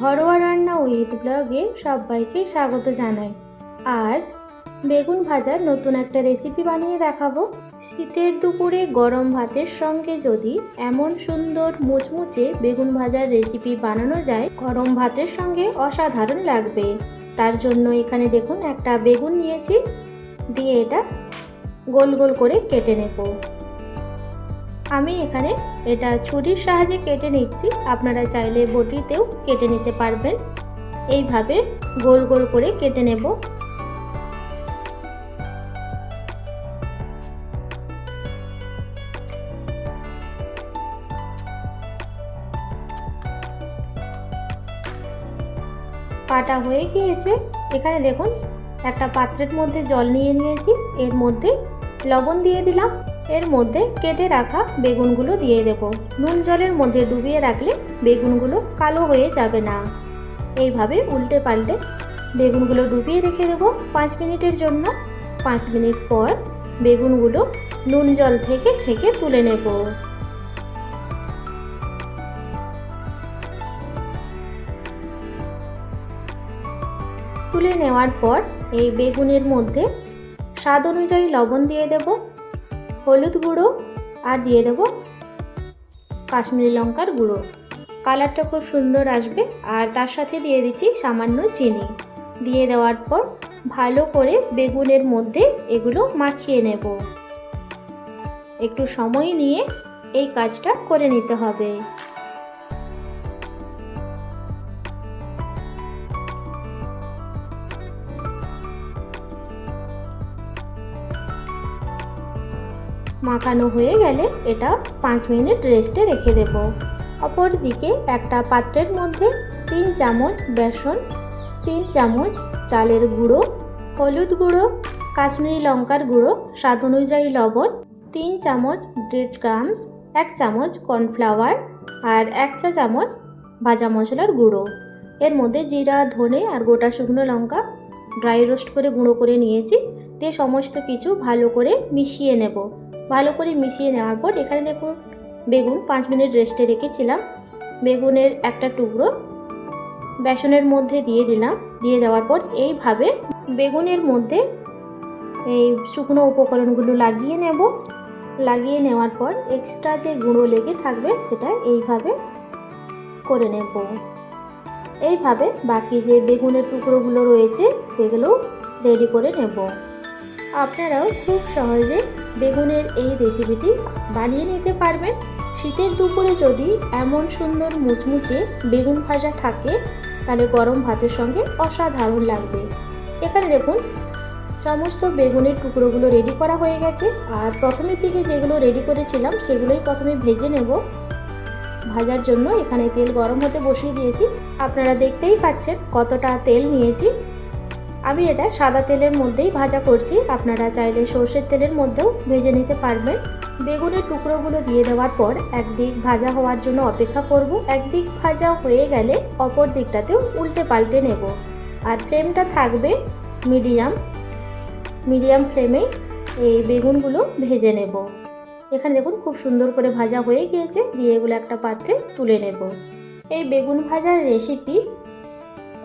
ঘরোয়া রান্না উইথ ব্লগে সবাইকে স্বাগত জানাই। আজ বেগুন ভাজার নতুন একটা রেসিপি বানিয়ে দেখাবো। শীতের দুপুরে গরম ভাতের সঙ্গে যদি এমন সুন্দর মুচমুচে বেগুন ভাজার রেসিপি বানানো যায়, গরম ভাতের সঙ্গে অসাধারণ লাগবে। তার জন্য এখানে দেখুন একটা বেগুন নিয়েছি। দিয়ে এটা গোল গোল করে কেটে নেব। আমি এখানে এটা ছুরির সাহায্যে কেটে নিচ্ছি। আপনারা চাইলে বটিতেও কেটে নিতে পারবেন। এইভাবে গোল গোল করে কেটে নেব। কাটা হয়ে গিয়েছে। এখানে দেখুন, একটা পাত্রের মধ্যে জল নিয়ে নিয়েছি। এর মধ্যে লবণ দিয়ে দিলাম। এর মধ্যে কেটে রাখা বেগুনগুলো দিয়ে দেব। নুন জলের মধ্যে ডুবিয়ে রাখলে বেগুনগুলো কালো হয়ে যাবে না। এইভাবে উল্টে পাল্টে বেগুনগুলো ডুবিয়ে রেখে দেবো পাঁচ মিনিটের জন্য। পাঁচ মিনিট পর বেগুনগুলো নুন জল থেকে ছেঁকে তুলে নেব। তুলে নেওয়ার পর এই বেগুনের মধ্যে স্বাদ অনুযায়ী লবণ দিয়ে দেব। হলুদ গুঁড়ো আর দিয়ে দেব কাশ্মীরি লঙ্কার গুঁড়ো। কালারটা খুব সুন্দর আসবে আর তার সাথে দিয়ে দিচ্ছি সামান্য চিনি। দিয়ে দেওয়ার পর ভালো করে বেগুনের মধ্যে এগুলো মাখিয়ে নেব। একটু সময় নিয়ে এই কাজটা করে নিতে হবে। মাখানো হয়ে গেলে এটা পাঁচ মিনিট রেস্টে রেখে দেব। অপর দিকে একটা পাত্রের মধ্যে তিন চামচ বেসন, তিন চামচ চালের গুঁড়ো, হলুদ গুঁড়ো, কাশ্মীরি লঙ্কার গুঁড়ো, স্বাদ অনুযায়ী লবণ, তিন চামচ ব্রেড ক্রামস, এক চামচ কর্নফ্লাওয়ার আর এক চা চামচ ভাজা মশলার গুঁড়ো। এর মধ্যে জিরা, ধনে আর গোটা শুকনো লঙ্কা ড্রাই রোস্ট করে গুঁড়ো করে নিয়েছি। দিয়ে সমস্ত কিছু ভালো করে মিশিয়ে নেব। ভালো করে মিশিয়ে নেওয়ার পর এখানে দেখুন বেগুন পাঁচ মিনিট রেস্টে রেখেছিলাম। বেগুনের একটা টুকরো বেসনের মধ্যে দিয়ে দিলাম। দিয়ে দেওয়ার পর এইভাবে বেগুনের মধ্যে এই শুকনো উপকরণগুলো লাগিয়ে নেব। লাগিয়ে নেওয়ার পর এক্সট্রা যে গুঁড়ো লেগে থাকবে সেটা এইভাবে করে নেব। এইভাবে বাকি যে বেগুনের টুকরোগুলো রয়েছে সেগুলো রেডি করে নেব। আপনারাও খুব সহজে বেগুনের এই রেসিপিটি বানিয়ে নিতে পারবেন। শীতের দুপুরে যদি এমন সুন্দর মুচমুচে বেগুন ভাজা থাকে, তাহলে গরম ভাতের সঙ্গে অসাধারণ লাগবে। এখানে দেখুন, সমস্ত বেগুনের টুকরোগুলো রেডি করা হয়ে গেছে। আর প্রথমের দিকে যেগুলো রেডি করেছিলাম, সেগুলোই প্রথমে ভেজে নেব। ভাজার জন্য এখানে তেল গরম হতে বসিয়ে দিয়েছি। আপনারা দেখতেই পাচ্ছেন কতটা তেল নিয়েছি। আমি এটা সাদা তেলের মধ্যেই ভাজা করছি। আপনারা চাইলে সর্ষের তেলের মধ্যেও ভেজে নিতে পারবেন। বেগুনের টুকরোগুলো দিয়ে দেওয়ার পর একদিক ভাজা হওয়ার জন্য অপেক্ষা করব। একদিক ভাজা হয়ে গেলে অপর দিকটাতেও উল্টে পাল্টে নেব। আর ফ্লেমটা থাকবে মিডিয়াম। মিডিয়াম ফ্লেমে এই বেগুনগুলো ভেজে নেব। এখানে দেখুন খুব সুন্দর করে ভাজা হয়ে গিয়েছে। দিয়ে এগুলো একটা পাত্রে তুলে নেব। এই বেগুন ভাজার রেসিপি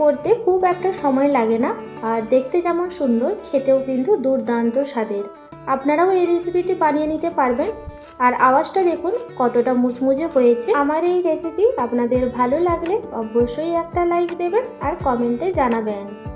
করতে খুব একটা সময় লাগে না। আর দেখতে যেমন সুন্দর, খেতেও কিন্তু দুর্দান্ত স্বাদের। আপনারাও এই রেসিপিটি বানিয়ে নিতে পারবেন। আর আওয়াজটা দেখুন, কতটা মুচমুচে হয়েছে। আমার এই রেসিপি আপনাদের ভালো লাগলে অবশ্যই একটা লাইক দেবেন আর কমেন্টে জানাবেন।